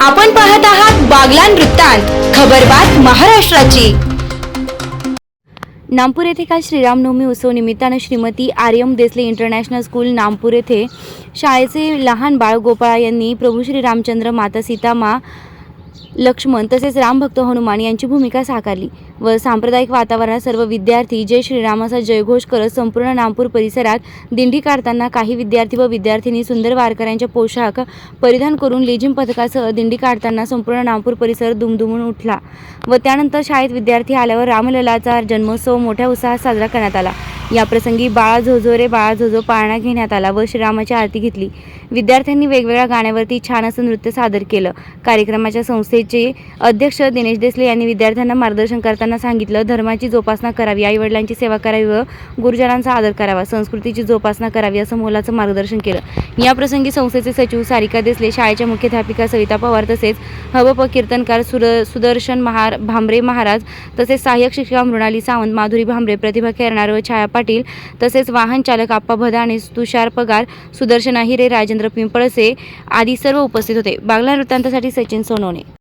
आपण पाहत आहात बागलान वृत्तांत खबरबात महाराष्ट्राची. नामपूर येथे काल श्रीरामनवमी उत्सव निमित्तानं श्रीमती आर्यम देसले इंटरनॅशनल स्कूल नामपूर येथे शाळेचे लहान बाळ गोपाळा यांनी प्रभू श्री रामचंद्र माता सीतामा लक्ष्मण तसेच रामभक्त हनुमान यांची भूमिका साकारली व सांप्रदायिक वातावरणात सर्व विद्यार्थी जय श्रीरामाचा जयघोष करत संपूर्ण नागपूर परिसरात दिंडी काढताना काही विद्यार्थी व विद्यार्थिनी सुंदर वारकऱ्यांचे पोशाख परिधान करून लेझिम पथकासह दिंडी काढताना संपूर्ण नागपूर परिसर दुमदुमून उठला व त्यानंतर शाळेत विद्यार्थी आल्यावर रामललाचा जन्मोत्सव मोठ्या उत्साहात साजरा करण्यात आला. या प्रसंगी बाळा झोझो रे बाळा झोझो पाळणा घेण्यात आला व श्रीरामाची आरती घेतली. विद्यार्थ्यांनी वेगवेगळ्या गाण्यावरती छान असं नृत्य सादर केलं. कार्यक्रमाच्या संस्थेचे अध्यक्ष दिनेश देसले यांनी विद्यार्थ्यांना मार्गदर्शन करताना सांगितलं धर्माची जोपासना करावी आईवडिलांची सेवा करावी व गुरुजनांचा आदर करावा संस्कृतीची जोपासना करावी असं मोलाचं मार्गदर्शन केलं. या प्रसंगी संस्थेचे सचिव सारिका देसले शाळेच्या मुख्याध्यापिका सविता पवार तसेच हवप कीर्तनकार सुर सुदर्शन महार भांबरे महाराज तसेच सहाय्यक शिक्षिका मृणाली सावंत माधुरी भांबरे प्रतिभा खेरणार व छाया पाटील तसेच वाहन चालक आप्पा भदाणे तुषार पगार सुदर्शन हिरे राजेंद्र पिंपळसे आदी सर्व उपस्थित होते. बागला वृत्तांतासाठी सचिन सोनवणे.